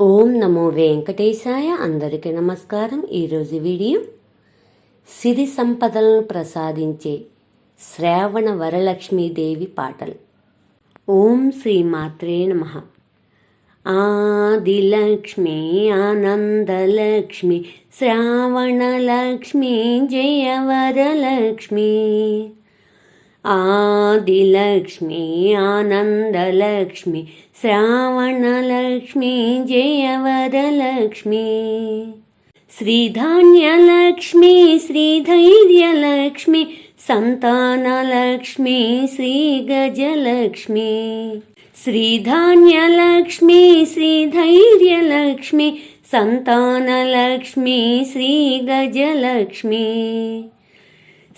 ఓం నమో వెంకటేశాయ. అందరికీ నమస్కారం. ఈరోజు వీడియో సిరి సంపదలను ప్రసాదించే శ్రావణ వరలక్ష్మీదేవి పాటలు. ఓం శ్రీ మాత్రే నమ. ఆదిలక్ష్మి ఆనందలక్ష్మి శ్రావణలక్ష్మి జయ వరలక్ష్మి ఆదిలక్ష్మి ఆనందలక్ష్మి శ్రావణలక్ష్మి జయవరలక్ష్మి శ్రీధాన్యలక్ష్మి శ్రీధైర్యలక్ష్మి సంతానలక్ష్మి శ్రీగజలక్ష్మి శ్రీధాన్యలక్ష్మి శ్రీధైర్యలక్ష్మి సంతానలక్ష్మి శ్రీగజలక్ష్మి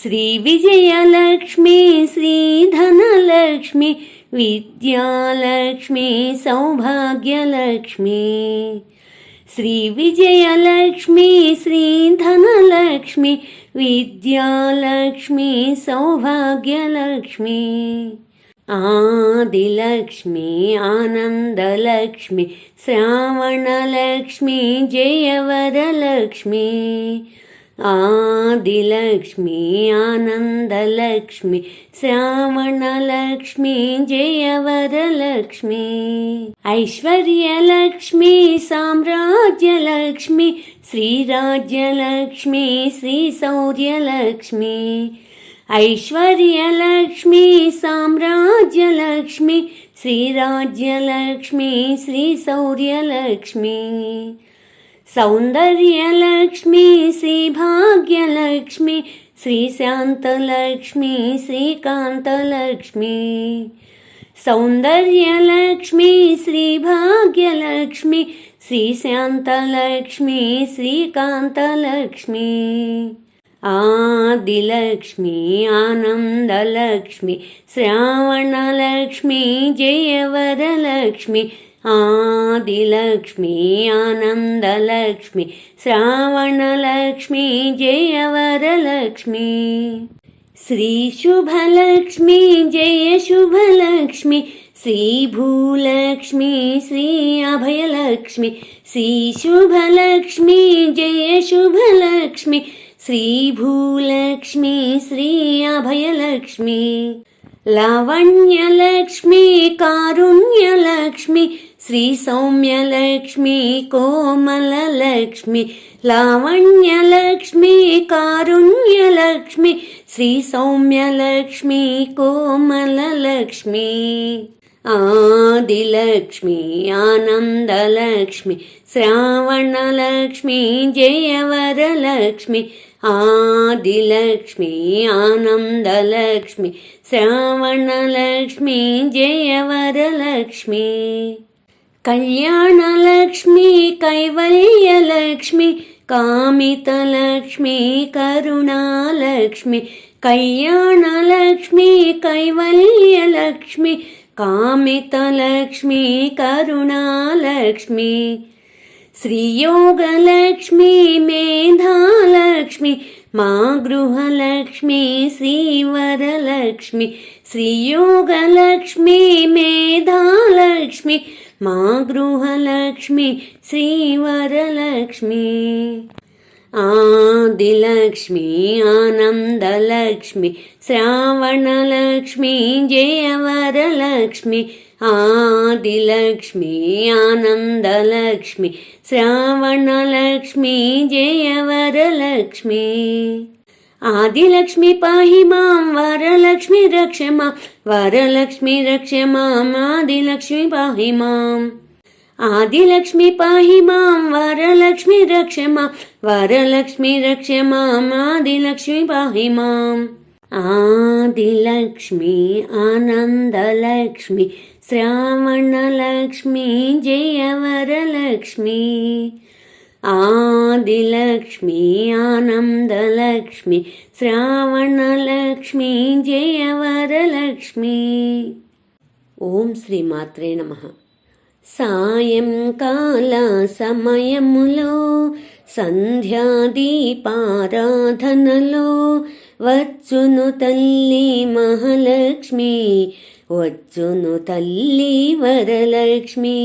శ్రీ విజయలక్ష్మి శ్రీధనలక్ష్మి విద్యాలక్ష్మి సౌభాగ్యలక్ష్మి. శ్రీ విజయలక్ష్మి శ్రీధనలక్ష్మి విద్యాలక్ష్మి సౌభాగ్యలక్ష్మి. ఆదిలక్ష్మి ఆనందలక్ష్మి శ్రావణలక్ష్మి జయవరలక్ష్మి. ఆదిలక్ష్మి ఆనందలక్ష్మి శ్రావణలక్ష్మి జయవరలక్ష్మి ఐశ్వర్యలక్ష్మి సామ్రాజ్యలక్ష్మి శ్రీరాజ్యలక్ష్మి శ్రీ శౌర్యలక్ష్మి ఐశ్వర్యలక్ష్మి సామ్రాజ్యలక్ష్మి శ్రీరాజ్యలక్ష్మి శ్రీ శౌర్యలక్ష్మి సౌందర్యలక్ష్మి శ్రీభాగ్యలక్ష్మి శ్రీశాంతలక్ష్మి శ్రీకాంతలక్ష్మి. సౌందర్యలక్ష్మి శ్రీభాగ్యలక్ష్మి శ్రీశాంతలక్ష్మి శ్రీకాంతలక్ష్మి. ఆదిలక్ష్మి ఆనందలక్ష్మి శ్రావణలక్ష్మి జయవరలక్ష్మి ఆదిలక్ష్మి ఆనందలక్ష్మి శ్రావణలక్ష్మి జయవరలక్ష్మి. శ్రీ శుభలక్ష్మి జయ శుభలక్ష్మి శ్రీ భూలక్ష్మి శ్రీ అభయలక్ష్మి శ్రీ శుభలక్ష్మి జయ శుభలక్ష్మి శ్రీ భూలక్ష్మి శ్రీ అభయలక్ష్మి. లావణ్యలక్ష్మి కారుణ్యలక్ష్మి శ్రీ సౌమ్యలక్ష్మి కోమలలక్ష్మి లావణ్యలక్ష్మి కారుణ్యలక్ష్మి శ్రీ సౌమ్యలక్ష్మి కోమలలక్ష్మి ఆదిలక్ష్మి ఆనందలక్ష్మి శ్రావణలక్ష్మి జయవరలక్ష్మి ఆదిలక్ష్మి ఆనందలక్ష్మి శ్రావణలక్ష్మి జయవరలక్ష్మి కళ్యాణలక్ష్మి కైవల్యలక్ష్మి కామితలక్ష్మి కరుణాలక్ష్మి కళ్యాణలక్ష్మి కైవల్యలక్ష్మి కామితలక్ష్మి కరుణాలక్ష్మి శ్రీయోగలక్ష్మి మేధాలక్ష్మి మా గృహలక్ష్మి శ్రీవరలక్ష్మి శ్రీయోగలక్ష్మి మేధాలక్ష్మి మా గృహలక్ష్మి శ్రీవరలక్ష్మి. ఆదిలక్ష్మి ఆనందలక్ష్మి శ్రావణలక్ష్మి జయవరలక్ష్మి. ఆదిలక్ష్మి ఆనందలక్ష్మి శ్రావణలక్ష్మి జయవరలక్ష్మి. ఆదిలక్ష్మి పాహి మాం వరలక్ష్మి రక్ష మాం వరలక్ష్మి రక్ష మాం ఆదిలక్ష్మి పాహి మాం. ఆదిలక్ష్మి పాహి మాం వరలక్ష్మి రక్ష మాం వరలక్ష్మి రక్ష మాం ఆదిలక్ష్మి పాహి మాం. ఆదిలక్ష్మి ఆనందలక్ష్మి శ్రావణలక్ష్మి జయవరలక్ష్మి. ఆదిలక్ష్మి ఆనందలక్ష్మి శ్రావణలక్ష్మి జయవరలక్ష్మి. ఓం శ్రీ మాత్రే నమ. సాయంకాల సమయములో సంధ్యాదీపారాధనలో వచ్చును తల్లి మహాలక్ష్మి వచ్చును తల్లి వరలక్ష్మి.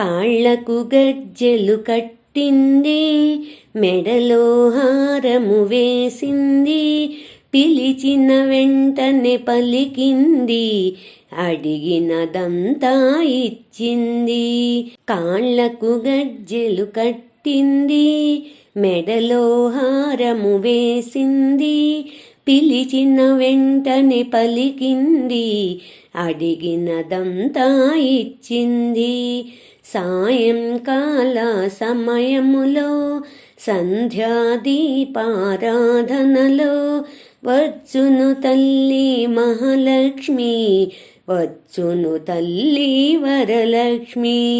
కాళ్ళకు గజ్జెలు కట్టింది మెడలో హారము వేసింది పిలిచిన వెంటనే పలికింది అడిగినదంతా ఇచ్చింది. కాళ్ళకు గజ్జెలు కట్టింది మెడలో హారము వేసింది పిలిచిన వెంటనే పలికింది అడిగినదంతా ఇచ్చింది. సాయంకాల సమయములో సంధ్యాదీపారాధనలో వచ్చును తల్లి మహాలక్ష్మి వచ్చును తల్లి వరలక్ష్మి.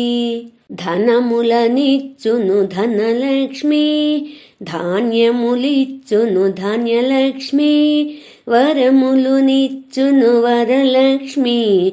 ధనములనిచ్చును ధనలక్ష్మి ధాన్యములిచ్చును ధాన్యలక్ష్మి వరములు నిచ్చును వరలక్ష్మి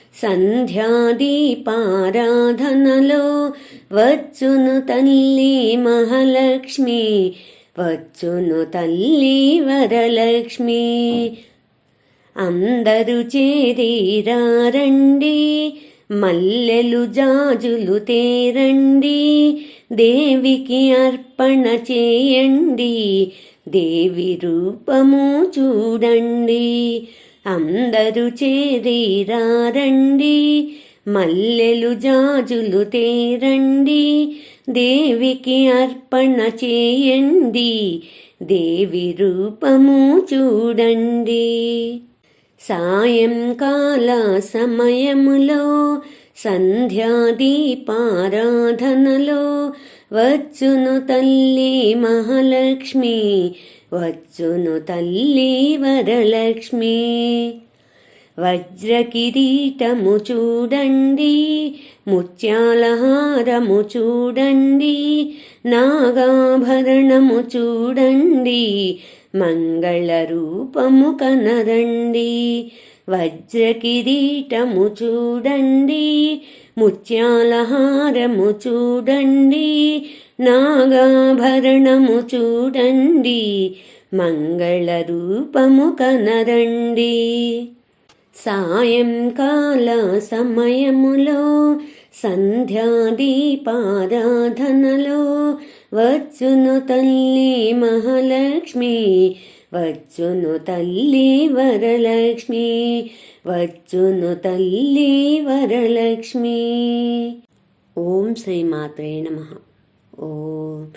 సంధ్యాదీపారాధనలో వచ్చును తల్లి మహాలక్ష్మి వచ్చును తల్లి వరలక్ష్మి. అందరూ చేరీరారండి మల్లెలు జాజులు తేరండి దేవికి అర్పణ చేయండి దేవి రూపము చూడండి. అందరూ చేరీరారండి. మల్లెలు జాజులు తేరండి. దేవికి అర్పణ చేయండి. దేవి రూపము చూడండి. సాయంకాల సమయములో సంధ్యాదీపారాధనలో వచ్చును తల్లి మహాలక్ష్మి వచ్చును తల్లి వరలక్ష్మి. వజ్రకిరీటము చూడండి ముత్యాలహారము చూడండి నాగాభరణము చూడండి మంగళ రూపము కనరండి. వజ్రకిరీటము చూడండి ముత్యాలహారము చూడండి నాగాభరణము చూడండి మంగళ రూపము కనరండి సాయంకాల సమయములో సంధ్యాదీపారాధనలో వచ్చును తల్లి మహాలక్ష్మి వచ్చును తల్లి వరలక్ష్మి వచ్చును తల్లి వరలక్ష్మి. ఓం శ్రీ మాత్రే నమ. ఓం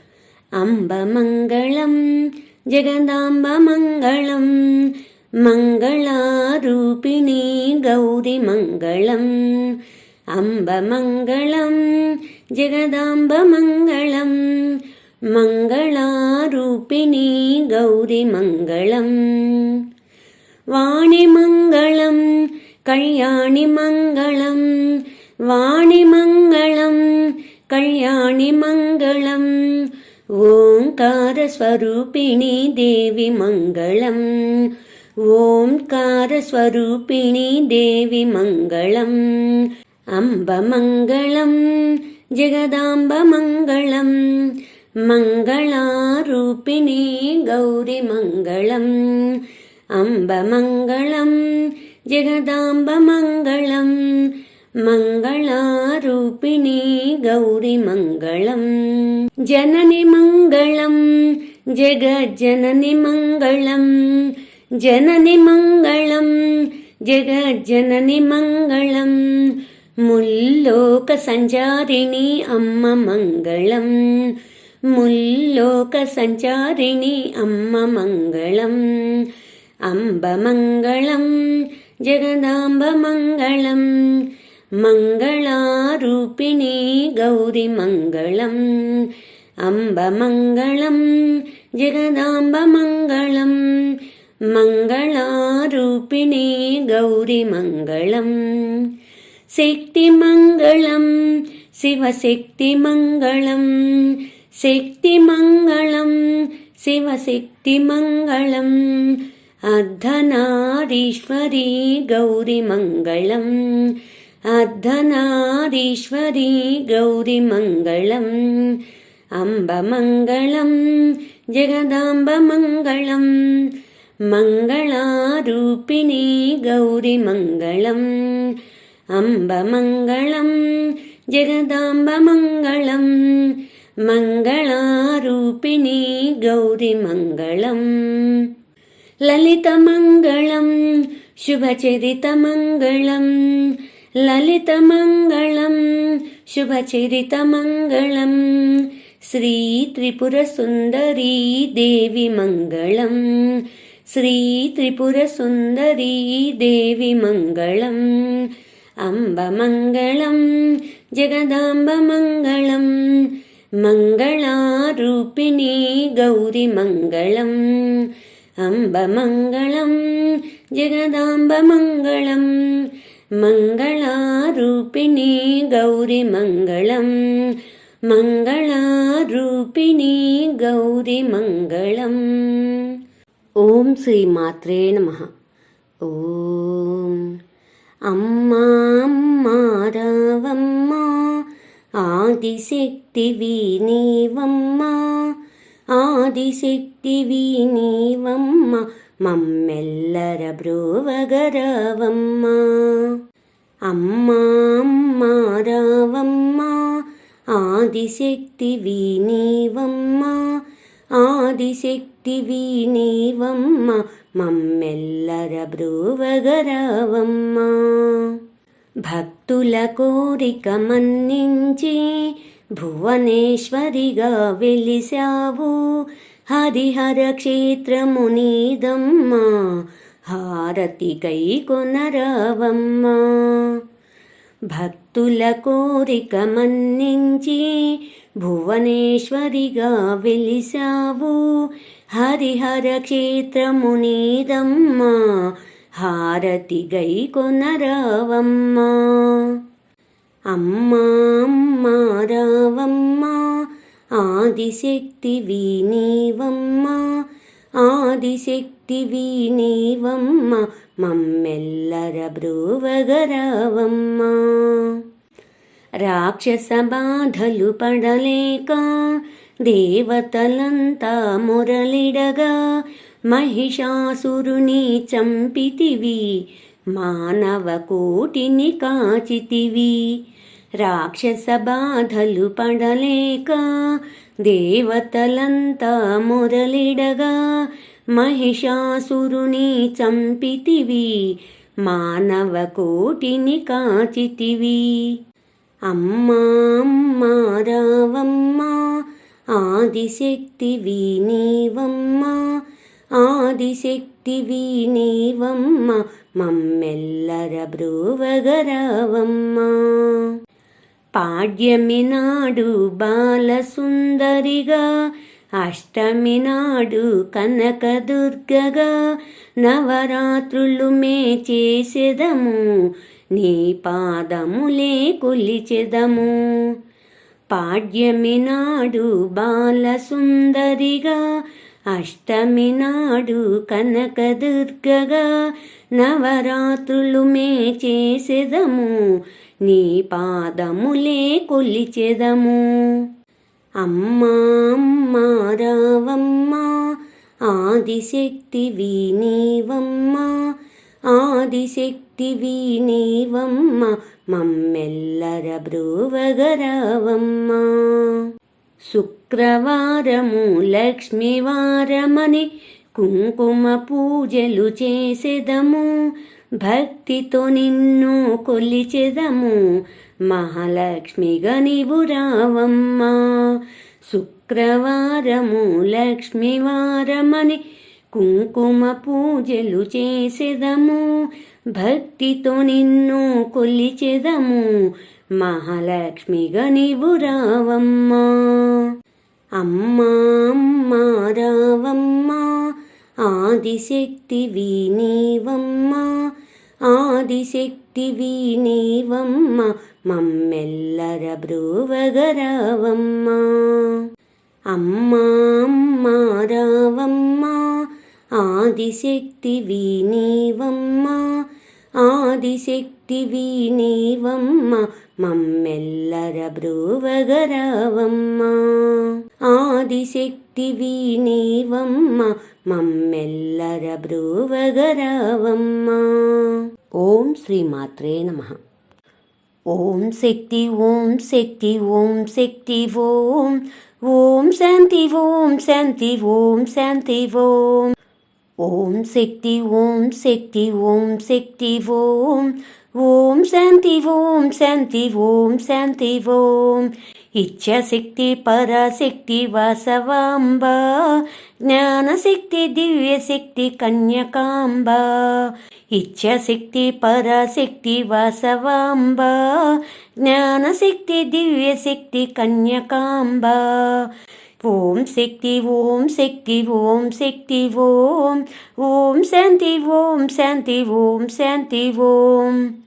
అంబ మంగళం జగదాంబ మంగళం మంగళారూపిణి గౌరి మంగళం. అంబ మంగళం జగదాంబ మంగళం మంగళారూపిణి గౌరి మంగళం వాణి మంగళం కళ్యాణి మంగళం వాణి మంగళం కళ్యాణి మంగళం ఓంకారస్వరూపిణి దేవి మంగళం ఓంకారస్వరూపిణి దేవి మంగళం అంబ మంగళం జగదాంబ మంగళం మంగళారూపిణి గౌరి మంగళం అంబ మంగళం జగదాంబ మంగళం మంగళారూపిణి గౌరి మంగళం. జనని మంగళం జగజ్జనని మంగళం. ముల్లోక సంచారిణి అమ్మ మంగళం అంబ మంగళం జగదాంబ మంగళం మంగళారూపిణి గౌరి మంగళం అంబ మంగళం జగదాంబ మంగళం మంగళారూపిణి గౌరి మంగళం. శక్తి మంగళం శివశక్తి మంగళం ശക്തിമംഗളം ശിവശക്തിമംഗളം അർദ്ധനാരീശ്വരി ഗൗരിമംഗളം അർദ്ധനാരീശ്വരി ഗൗരിമംഗളം അംബമംഗളം ജഗദാംബമംഗളം മംഗളാരൂപിണി ഗൗരിമംഗളം അംബമംഗളം ജഗദാംബമംഗളം മംഗളാരൂപിണി ഗൗരി മംഗളം. ലളിത മംഗളം ശുഭചരിത മംഗളം. ലളിത മംഗളം ശുഭചരിത മംഗളം. ശ്രീ ത്രിപുരസുന്ദരീ ദേവി മംഗളം. ശ്രീ ത്രിപുരസുന്ദരീ ദേവി മംഗളം. അംബമംഗളം ജഗദാംബമംഗളം. మంగళారూపిణీ గౌరిమంగళం అంబమంగళం జగదాంబమంగళం మంగళారూపిణీ గౌరిమంగళం మంగళారూపిణీ గౌరిమంగళం ఓం శ్రీ మాత్రే నమ. ఓం. అమ్మా అమ్మా రావమ్మా శక్తివి నీవమ్మా. ఆదిశక్తివి నీవమ్మ. మమ్మెల్లర బ్రోవగరవమ్మా. అమ్మా అమ్మా రావమ్మ. ఆదిశక్తివి నీవమ్మ. ఆదిశక్తివి నీవమ్మ. మమ్మెల్లర బ్రోవగరవమ్మా. భక్తుల కోరిక మన్నించి భువనేశ్వరిగా వెలిశావు. హరిహర క్షేత్రము నీదమ్మా హారతి కై కొనరావమ్మా భక్తుల కోరిక మన్నించి భువనేశ్వరిగా వెలిశావు. హరిహర క్షేత్రము నీదమ్మా హారతి గై కొనరావమ్మా అమ్మా అమ్మా రావమ్మా ఆదిశక్తివి నీవమ్మా ఆదిశక్తివి నీవమ్మ మమ్మెల్లర బ్రూవగరావమ్మ. రాక్షస బాధలు పడలేక దేవతలంతా మురళిడగా మహిషాసురుని చంపితివి మానవ కోటిని కాచితివి. రాక్షస బాధలు పడలేక దేవతలంతా మురళిడగా మహిషాసురుని చంపితివి. మానవ కోటిని కాచితివి. అమ్మా అమ్మా రావమ్మా ఆదిశక్తివి నీవమ్మా ఆదిశక్తివి నీవమ్మ మమ్మెల్లర బ్రోవగరావమ్మా. పాడ్యమి నాడు బాలసుందరిగా అష్టమి నాడు కనకదుర్గగా నవరాత్రులు మే చేసెదము నీ పాదములే కొలిచెదము. పాడ్యమి నాడు బాలసుందరిగా అష్టమి నాడు కనకదుర్గగా నవరాత్రులు మే చేసెదము నీ పాదములే కొలిచెదము. అమ్మా అమ్మా రావమ్మా ఆదిశక్తి నీవమ్మా ఆదిశక్తి నీవమ్మ మమ్మెల్లర బ్రూవగరావమ్మా. శుక్రవారము లక్ష్మీవారమని కుంకుమ పూజలు చేసెదము. భక్తితో నిన్ను కొలిచెదము. మహాలక్ష్మిగా నీవు రావమ్మా. శుక్రవారము లక్ష్మీవారమని కుంకుమ పూజలు చేసెదము. భక్తితో నిన్ను కొలిచెదము. మహాలక్ష్మిగా నీవు రావమ్మా. అమ్మా అమ్మా రావమ్మా. ఆదిశక్తివి నీవమ్మా ఆదిశక్తివి నీవమ్మ మమ్మెల్లర బ్రోవగరావమ్మా. అమ్మా అమ్మా రావమ్మా. ఆదిశక్తివి నీవమ్మా ఆదిశక్తివి నీవమ్మ మమ్మెల్లర బ్రూవగరావమ్మ. ఆదిశక్తివి నీవమ్మ మమ్మెల్లర బ్రూవగరావమ్మ. ఓం శ్రీమాత్రే నమ. ఓం శక్తి ఓం శక్తి ఓం శక్తి ఓం. ఓం శాంతి ఓం శాంతి ఓం శాంతి ఓం. ఓం శక్తి ఓం శక్తి ఓం శక్తి ఓం. ఓం శాంతి ఓం శాంతి ఓం శాంతి ఓం. ఇచ్ఛాశక్తి పరాశక్తి వాసవాంబ. జ్ఞానశక్తి దివ్యశక్తి కన్యకాంబ. ఇచ్ఛాశక్తి పరాశక్తి వాసవాంబ. జ్ఞానశక్తి దివ్యశక్తి కన్యకాంబ. ఓం శక్తి ఓం శక్తి ఓం శక్తి ఓం. ఓం శాంతి ఓం శాంతి ఓం శాంతి ఓం.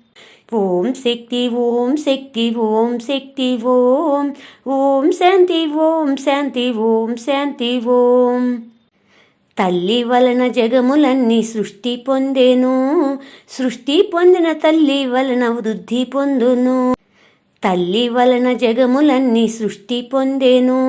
ఓం శక్తి ఓం శక్తి ఓం శక్తి ఓం. ఓం శాంతి ఓం శాంతి ఓం శాంతి ఓం. తల్లి వలన జగములన్నీ సృష్టి పొందెను. సృష్టి పొందిన తల్లి వలన వృద్ధి పొందును. తల్లి వలన జగములన్నీ సృష్టి పొందెను.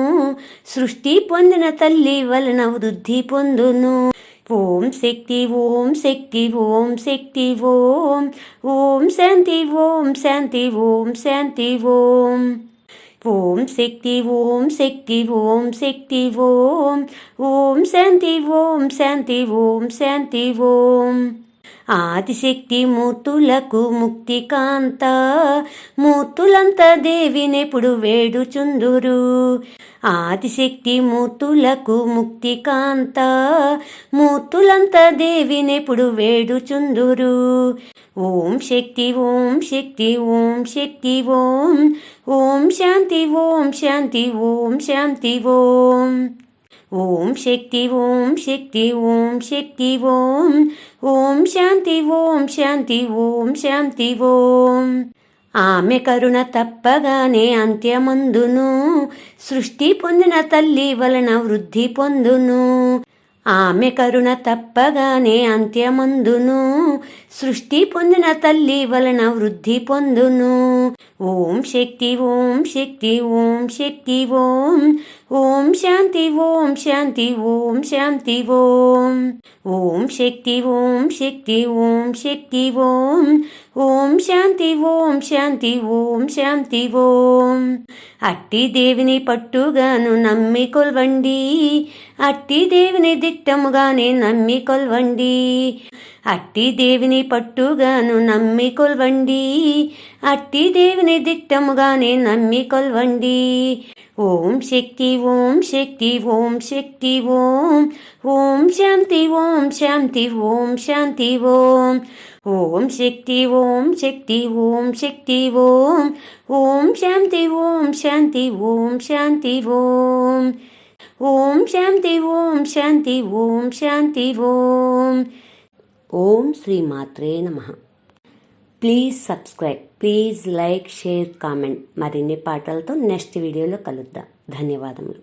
సృష్టి పొందిన తల్లి వలన వృద్ధి పొందును. ఓం శక్తి ఓం శక్తి ఓం శక్తి ఓం ఓం శాంతి ఓం శాంతి ఓం శాంతి ఓం ఓం శక్తి ఓం శక్తి ఓం శక్తి ఓం ఓం శాంతి ఓం శాంతి ఓం శాంతి ఓం ఆదిశక్తి మూర్తులకు ముక్తి కాంత. మూర్తులంత దేవినెప్పుడు వేడుచుందురు? ఆదిశక్తి మూర్తులకు ముక్తి కాంత. మూర్తులంత దేవినెప్పుడు వేడుచుందురు? ఓం శక్తి ఓం శక్తి ఓం శక్తి ఓం. ఓం శాంతి ఓం శాంతి ఓం శాంతి ఓం. ఓం శక్తి ఓం శక్తి ఓం శక్తి ఓం. ఓం శాంతి ఓం శాంతి ఓం శాంతి ఓం. ఆమె కరుణ తప్పగానే అంత్యమందును. సృష్టి పొందిన తల్లి వలన వృద్ధి పొందును. ఆమె కరుణ తప్పగానే అంత్యమందును. సృష్టి పొందిన తల్లి వలన వృద్ధి పొందును. ఓం శక్తి ఓం శక్తి ఓం శక్తి ఓం. ఓం శాంతి ఓం శాంతి ఓం శాంతి ఓం. ఓం శక్తి ఓం శక్తి ఓం శక్తి ఓం. ఓం శాంతి ఓం శాంతి ఓం శాంతి ఓం. అట్టి దేవిని పట్టుగాను నమ్మి కొల్వండి. అట్టి దేవిని దిట్టముగానే నమ్మి కొల్వండి. అట్టి దేవిని పట్టుగాను నమ్మి కొల్వండి. అట్టి దేవిని దిట్టముగానే నమ్మి కొల్వండి. ఓం శక్తి ఓం శక్తి ఓం శక్తి ఓం. ఓం శాంతి ఓం శాంతి ఓం శాంతి ఓం. ఓం శక్తి ఓం శక్తి ఓం శక్తి ఓం. ఓం శాంతి ఓం శాంతి ఓం శాంతి ఓం. ఓం శాంతి ఓం శాంతి ఓం శాంతి ఓం. ఓం శ్రీ మాత్రే నమ. Please subscribe please like share comment మరిన్ని పాటలతో నెక్స్ట్ వీడియోలో కలుద్దాం. ధన్యవాదములు.